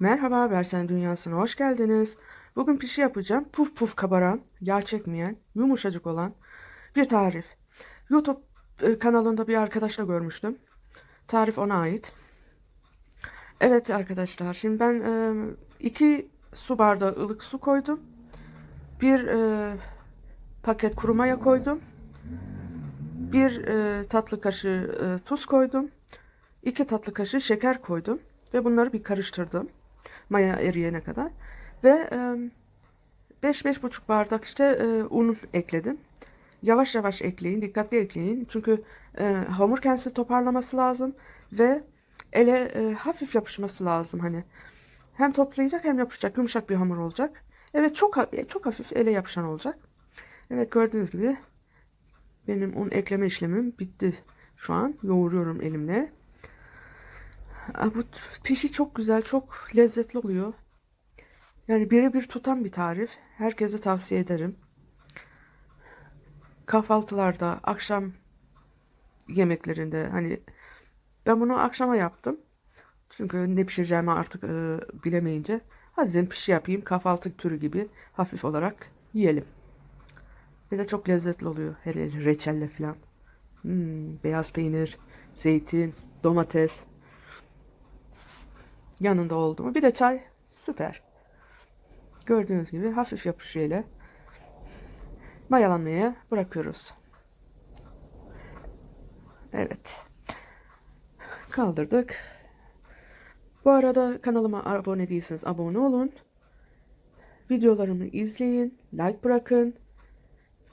Merhaba Bersen Dünyası'na hoş geldiniz. Bugün pişi yapacağım. Puf puf kabaran, yağ çekmeyen, yumuşacık olan bir tarif. YouTube e, kanalında bir arkadaşla görmüştüm. Tarif ona ait. Evet arkadaşlar, şimdi ben e, iki su bardağı ılık su koydum. Bir e, paket kuru maya koydum. Bir tatlı kaşığı tuz koydum. İki tatlı kaşığı şeker koydum. Ve bunları bir karıştırdım. Maya eriyene kadar. Ve 5-5,5 bardak işte un ekledim. Yavaş yavaş ekleyin, dikkatli ekleyin. Çünkü hamur kendisi toparlaması lazım ve ele hafif yapışması lazım hani. Hem toplayacak hem yapışacak, yumuşak bir hamur olacak. Evet çok çok hafif ele yapışan olacak. Evet gördüğünüz gibi benim un ekleme işlemim bitti şu an. Yoğuruyorum elimle. Bu pişi çok güzel, çok lezzetli oluyor. Yani birebir tutan bir tarif. Herkese tavsiye ederim. Kahvaltılarda, akşam yemeklerinde hani ben bunu akşama yaptım. Çünkü ne pişireceğimi artık e, bilemeyince hadi dedim pişi yapayım kahvaltı türü gibi hafif olarak yiyelim. Ve de çok lezzetli oluyor. Hele reçelle falan. Hmm, beyaz peynir, zeytin, domates. Yanında oldu mu? Bir de çay. Süper. Gördüğünüz gibi hafif yapışıyla mayalanmaya bırakıyoruz. Evet. Kaldırdık. Bu arada kanalıma abone değilseniz abone olun. Videolarımı izleyin, like bırakın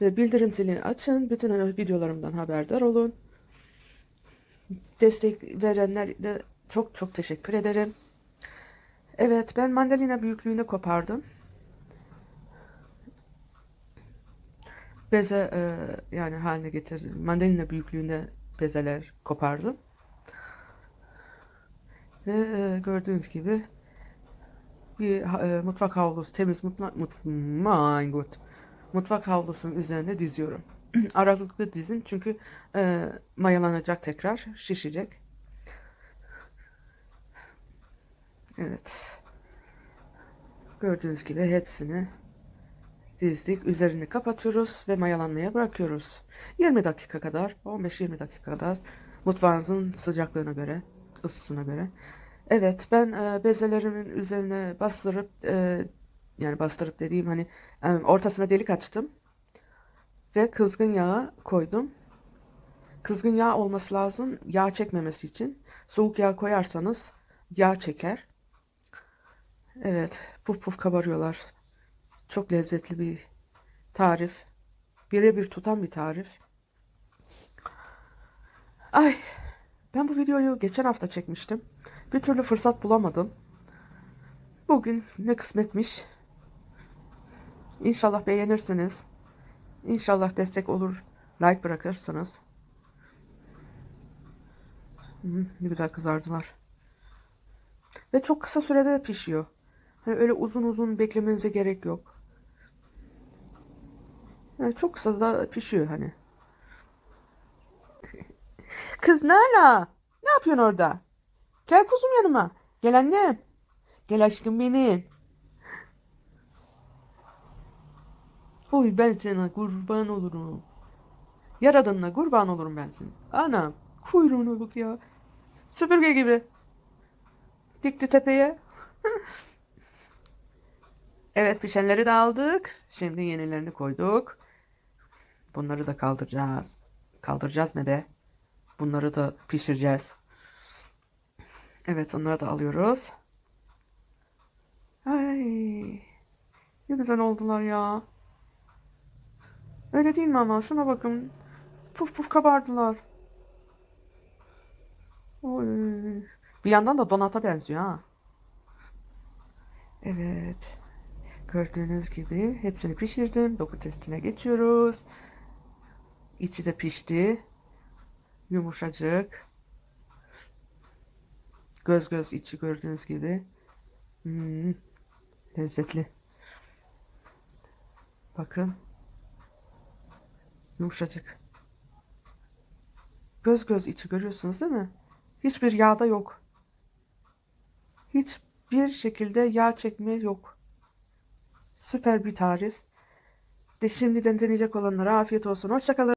ve bildirim zilini açın. Bütün videolarımdan haberdar olun. Destek verenlere çok çok teşekkür ederim. Evet, ben mandalina büyüklüğünde kopardım. Beze e, yani haline getirdim. Mandalina büyüklüğünde bezeler kopardım. Ve e, gördüğünüz gibi bir e, mutfak havlusu, temiz mutfak, mut, my god. Mutfak havlusunun üzerine diziyorum. Aralıklı dizin çünkü e, mayalanacak tekrar, şişecek. Evet. Gördüğünüz gibi hepsini dizdik. Üzerini kapatıyoruz ve mayalanmaya bırakıyoruz. 20 dakika kadar, 15-20 dakika kadar mutfağınızın sıcaklığına göre, ısısına göre. Evet, ben e, bezelerimin üzerine bastırıp e, yani bastırıp dediğim hani e, ortasına delik açtım ve kızgın yağı koydum. Kızgın yağ olması lazım yağ çekmemesi için. Soğuk yağ koyarsanız yağ çeker. Evet, puf puf kabarıyorlar. Çok lezzetli bir tarif. Birebir tutan bir tarif. Ay, ben bu videoyu geçen hafta çekmiştim. Bir türlü fırsat bulamadım. Bugün ne kısmetmiş. İnşallah beğenirsiniz. İnşallah destek olur, like bırakırsınız. Hı, ne güzel kızardılar. Ve çok kısa sürede pişiyor. Hani öyle uzun uzun beklemenize gerek yok. Yani çok kısa da pişiyor hani. Kız Nala, ne yapıyorsun orada? Gel kuzum yanıma. Gel annem. Gel aşkım benim. Oy ben sana kurban olurum. Yaradanına kurban olurum ben senin. Anam kuyruğuna bak ya. Süpürge gibi. Dikti tepeye. Evet pişenleri de aldık. Şimdi yenilerini koyduk. Bunları da kaldıracağız. Kaldıracağız ne be? Bunları da pişireceğiz. Evet onları da alıyoruz. Ay ne güzel oldular ya. Öyle değil mi ama? Şuna bakın. Puf puf kabardılar. Oy. Bir yandan da donata benziyor ha. Evet. Gördüğünüz gibi hepsini pişirdim. Doku testine geçiyoruz. İçi de pişti. Yumuşacık. Göz göz içi gördüğünüz gibi. Hmm, lezzetli. Bakın. Yumuşacık. Göz göz içi görüyorsunuz değil mi? Hiçbir yağda yok. Hiç hiçbir şekilde yağ çekme yok. Süper bir tarif. De şimdiden deneyecek olanlara afiyet olsun. Hoşçakalın.